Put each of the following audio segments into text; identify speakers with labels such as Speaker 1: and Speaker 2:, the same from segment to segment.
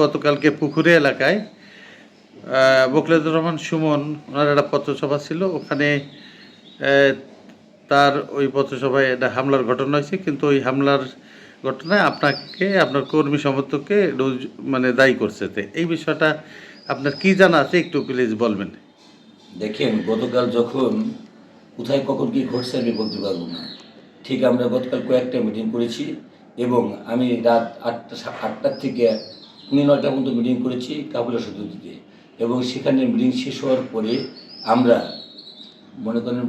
Speaker 1: গতকালকে পুকুরে এলাকায় বকলেদুর রহমান সুমন, ওনার একটা পথসভা ছিল। ওখানে তার ওই পথসভায় একটা হামলার ঘটনা হয়েছে। কিন্তু ওই হামলার ঘটনায় আপনাকে, আপনার কর্মী সমর্থককে মানে দায়ী করছে। এই বিষয়টা আপনার কি জানা আছে? একটু প্লিজ বলবেন।
Speaker 2: দেখেন, গতকাল যখন কোথায় কখন কী ঘটছে আমি বলতে পারব না। ঠিক আমরা গতকাল কয়েকটা মিটিং করেছি এবং আমি রাত আটটা আটটার থেকে পৌনে নয়টা পর্যন্ত মিটিং করেছি কাবুলা সদুদিতে এবং সেখানে মিটিং শেষ হওয়ার পরে আমরা মনে করেন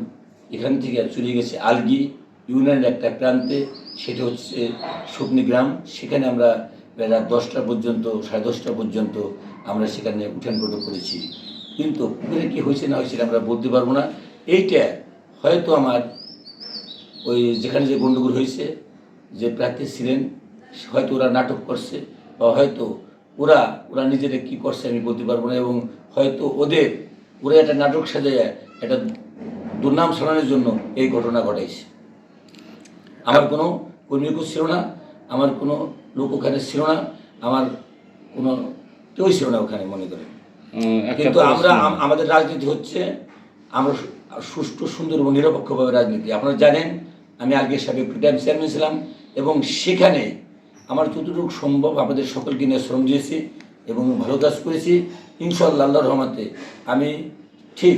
Speaker 2: এখান থেকে চলে গেছে আলগি ইউনিয়নের একটা প্রান্তে, সেটা হচ্ছে শুকনি গ্রাম। সেখানে আমরা রাত দশটা পর্যন্ত, সাড়ে দশটা পর্যন্ত আমরা সেখানে উঠান বৈঠক করেছি। কিন্তু পুকুরে কী হয়েছে না হয়েছে আমরা বলতে পারব না। এইটা হয়তো আমার ওই যেখানে যে গণ্ডগোল হয়েছে, যে প্রার্থী ছিলেন, হয়তো ওরা নাটক করছে বা হয়তো ওরা ওরা নিজেরা কি করছে আমি বলতে পারব না এবং হয়তো ওদের ওরা একটা নাটক সাজায় একটা দুর্নাম ছড়ানোর জন্য এই ঘটনা ঘটাইছে। আমার কোনো কর্মীকও ছিল না আমার কোনো লোক ওখানে ছিল না আমার কোনো কেউই ছিল না ওখানে মনে করেন। কিন্তু আমরা আমাদের রাজনীতি হচ্ছে আমরা সুষ্ঠু সুন্দর এবং নিরপেক্ষভাবে রাজনীতি। আপনারা জানেন আমি আগে সাবেক প্রিটাইম চেয়ারম্যান ছিলাম এবং সেখানে আমার যতটুকু সম্ভব আমাদের সকলকে নিয়ে শ্রম দিয়েছি এবং ভালো কাজ করেছি। ইনশাল্লাহ আল্লাহ রহমাতে আমি ঠিক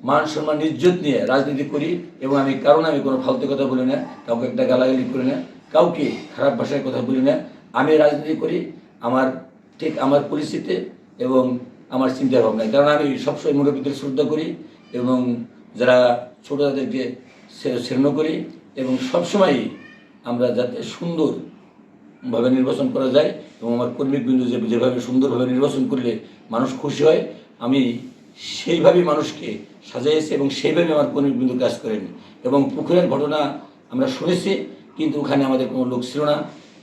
Speaker 2: মান সম্মান, ইজ্জত নিয়ে রাজনীতি করি এবং আমি কারণ আমি কোনো ফালতু কথা বলি না, কাউকে একটা গালাগালি করি না, কাউকে খারাপ ভাষায় কথা বলি না। আমি রাজনীতি করি, আমার ঠিক আমার পরিস্থিতিতে এবং আমার চিন্তা ভাবনায় কারণ আমি সবসময় মুরব্বীদের শ্রদ্ধা করি এবং যারা ছোটো তাদেরকে শ্রেণ করি এবং সবসময়ই আমরা যাতে সুন্দরভাবে নির্বাচন করা যায় এবং আমার কর্মীবৃন্দ যে যেভাবে সুন্দরভাবে নির্বাচন করলে মানুষ খুশি হয় আমি সেইভাবেই মানুষকে সাজাইয়েছি এবং সেইভাবে আমার কর্মীবৃন্দ কাজ করেন। এবং পুকুরের ঘটনা আমরা শুনেছি কিন্তু ওখানে আমাদের কোনো লোক ছিল না।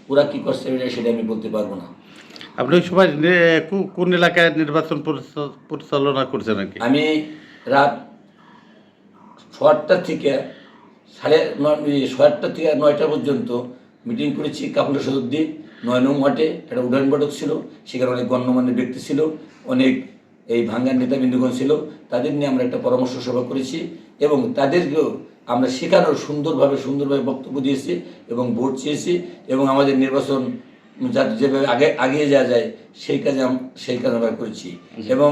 Speaker 2: ওরা কী করছে সেটা আমি বলতে পারব না।
Speaker 1: আপনি ওই সময় কোন এলাকায় নির্বাচন পরিচা- পরিচালনা করছেন আর কি
Speaker 2: আমি রাত ছয়টা থেকে সাড়ে নয় ছয়টা থেকে নয়টা পর্যন্ত মিটিং করেছি কাপুর সদুদ্দি নয় নং ওয়ার্ডে একটা উডান বৈঠক ছিল সেখানে অনেক গণ্যমান্য ব্যক্তি ছিল অনেক এই ভাঙ্গার নেতাবৃন্দগণ ছিল তাদের নিয়ে আমরা একটা পরামর্শ সভা করেছি এবং তাদেরকেও আমরা সেখানেও সুন্দরভাবে সুন্দরভাবে বক্তব্য দিয়েছি এবং ভোট চেয়েছি এবং আমাদের নির্বাচন যাতে যেভাবে আগে আগিয়ে যাওয়া যায় সেই কাজে সেই কাজ আমরা করেছি। এবং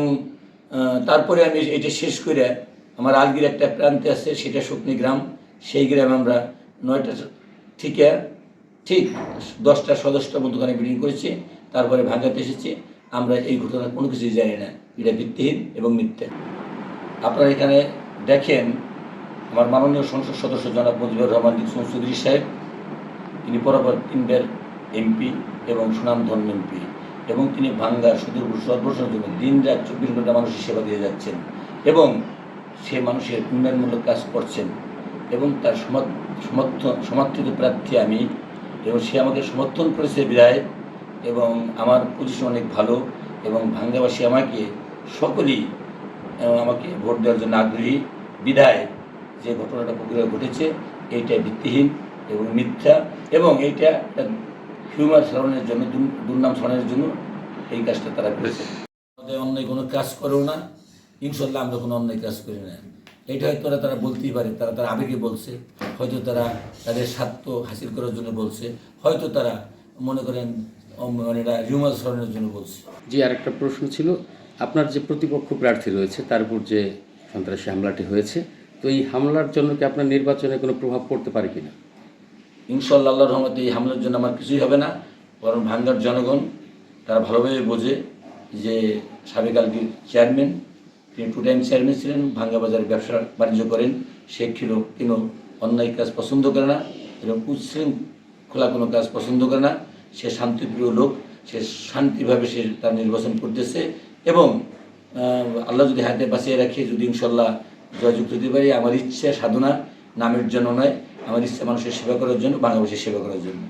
Speaker 2: তারপরে আমি এটা শেষ করে আমার আলগির একটা প্রান্তে আছে সেটা শুকনি গ্রাম সেই গ্রামে আমরা নয়টা থেকে ঠিক দশটা মতো ওখানে মিটিং করেছি, তারপরে ভাঙ্গাতে এসেছি। আমরা এই ঘটনা কোনো কিছুই জানি না। এটা ভিত্তিহীন এবং মিথ্যা। আপনারা এখানে দেখেন, আমার মাননীয় সংসদ সদস্য জনাব মুজিবুর রহমান ডিকসন চৌধুরী সাহেব, তিনি বরাবর তিনবার এমপি এবং সুনামধন্য এমপি এবং তিনি ভাঙ্গা সুদূর সর্বসনের জন্য দিন রাত চব্বিশ ঘণ্টা মানুষের সেবা দিয়ে যাচ্ছেন এবং সে মানুষের উন্নয়নমূলক কাজ করছেন। এবং তার সমর্থ- সমর্থিত প্রার্থী আমি এবং সে আমাকে সমর্থন করেছে বিধায় এবং আমার পজিশন অনেক ভালো, এবং ভাঙ্গাবাসী আমাকে সকলেই আমাকে ভোট দেওয়ার জন্য আগ্রহী। বিধায় যে ঘটনাটা প্রক্রিয়া ঘটেছে, এইটা ভিত্তিহীন এবং মিথ্যা, এবং এইটা হিউমার ছড়ানোর জন্য দুর- দুর্নাম ছড়ানোর জন্য এই কাজটা তারা করেছে। অন্যায় কোনো কাজ করেও না। ইনশাল্লাহ আমরা কোনো অন্যায় কাজ করি না। এটা হয়তো তারা বলতেই পারে তারা তার আবেগে বলছে। হয়তো তারা তাদের স্বার্থ হাসিল করার জন্য বলছে। হয়তো তারা মনে করেন মানে এটা ছড়ানোর জন্য বলছে।
Speaker 3: জি আরেকটা প্রশ্ন ছিল। আপনার যে প্রতিপক্ষ প্রার্থী রয়েছে তার উপর যে সন্ত্রাসী হামলাটি হয়েছে তো এই হামলার জন্য কি আপনার নির্বাচনে কোনো প্রভাব পড়তে পারে কিনা?
Speaker 2: ইনশাল্লাহ আল্লাহর রহমতে এই হামলার জন্য আমার কিছুই হবে না। বরং ভাঙ্গার জনগণ তারা ভালোভাবে বোঝে যে সাবেক আলগির চেয়ারম্যান তিনি টু টাইম চেয়ারম্যান ছিলেন, ভাঙ্গা বাজারে ব্যবসা বাণিজ্য করেন। সে ছিল কোনো অন্যায় কাজ পছন্দ করে না এবং উচ্ছৃঙ্খলা কোনো কাজ পছন্দ করে না। সে শান্তিপ্রিয় লোক, সে শান্তিভাবে সে তার নির্বাচন করতেছে এবং আল্লাহ যদি হাতে বাঁচিয়ে রাখে, যদি ইনশাল্লাহ জয়যুক্ত দিতে পারি, আমার ইচ্ছা সাধনা, নামের জন্য নয়, আমার ইচ্ছা মানুষের সেবা করার জন্য, বাংলাদেশের সেবা করার জন্য।